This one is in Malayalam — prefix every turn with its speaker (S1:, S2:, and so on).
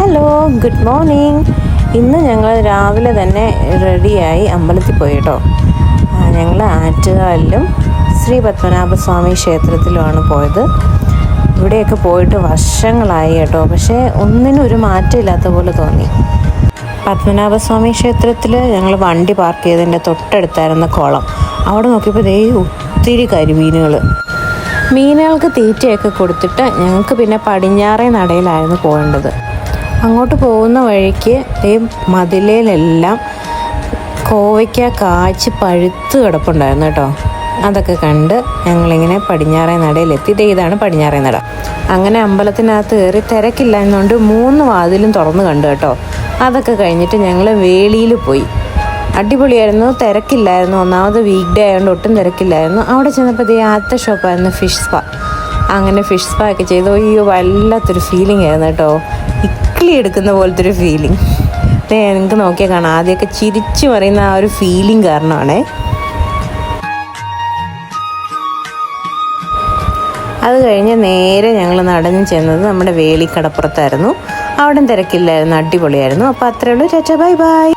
S1: ഹലോ ഗുഡ് മോർണിംഗ് ഇന്ന് ഞങ്ങൾ രാവിലെ തന്നെ റെഡിയായി അമ്പലത്തിൽ പോയി കേട്ടോ ഞങ്ങൾ ആറ്റുകാലിലും ശ്രീ പത്മനാഭസ്വാമി ക്ഷേത്രത്തിലുമാണ് പോയത്. ഇവിടെയൊക്കെ പോയിട്ട് വർഷങ്ങളായി കേട്ടോ. പക്ഷേ ഒന്നിനും ഒരു മാറ്റമില്ലാത്ത പോലെ തോന്നി. പത്മനാഭസ്വാമി ക്ഷേത്രത്തിൽ ഞങ്ങൾ വണ്ടി പാർക്ക് ചെയ്തതിന്റെ തൊട്ടടുത്തായിരുന്ന കുളം. അവിടെ നോക്കിയപ്പോൾ ദേ ഒത്തിരി കരിമീനുകൾ മീനുകൾക്ക് തീറ്റയൊക്കെ കൊടുത്തിട്ട് ഞങ്ങൾക്ക് പിന്നെ പടിഞ്ഞാറേ നടയിലായിരുന്നു പോകേണ്ടത്. അങ്ങോട്ട് പോകുന്ന വഴിക്ക് ഈ മതിലേലെല്ലാം കോവയ്ക്ക കാച്ച് പഴുത്ത് കിടപ്പുണ്ടായിരുന്നു കേട്ടോ. അതൊക്കെ കണ്ട് ഞങ്ങളിങ്ങനെ പടിഞ്ഞാറേ നടയിലെത്തി. ഇതാണ് പടിഞ്ഞാറേ നട. അങ്ങനെ അമ്പലത്തിനകത്ത് കയറി തിരക്കില്ല എന്നുകൊണ്ട് മൂന്ന് വാതിലും തുറന്ന് കണ്ടു കേട്ടോ. അതൊക്കെ കഴിഞ്ഞിട്ട് ഞങ്ങൾ വേളിയിൽ പോയി. അടിപൊളിയായിരുന്നു. തിരക്കില്ലായിരുന്നു. ഒന്നാമത് വീക്ക് ഡേ ആയതുകൊണ്ട് ഒട്ടും തിരക്കില്ലായിരുന്നു. അവിടെ ചെന്നപ്പോൾ ആദ്യത്തെ ഷോപ്പായിരുന്നു ഫിഷ് സ്പാ അങ്ങനെ ഫിഷ് സ്പാ ഒക്കെ ചെയ്തു. അയ്യോ വല്ലാത്തൊരു ഫീലിംഗ് ആയിരുന്നു കേട്ടോ. ഇക്ലി എടുക്കുന്ന പോലത്തെ ഒരു ഫീലിംഗ് നിങ്ങൾക്ക് നോക്കിയാൽ കാണാം. ആദ്യമൊക്കെ ചിരിച്ചു പറയുന്ന ആ ഒരു ഫീലിംഗ് കാരണമാണ്. അത് കഴിഞ്ഞ് നേരെ ഞങ്ങൾ നടന്നു ചെന്നത് നമ്മുടെ വേലിക്കടപ്പുറത്തായിരുന്നു. അവിടെ തിരക്കില്ലായിരുന്നു അടിപൊളിയായിരുന്നു. അപ്പോൾ അത്രയുള്ളൂ ചേച്ചാ ബൈ ബൈ.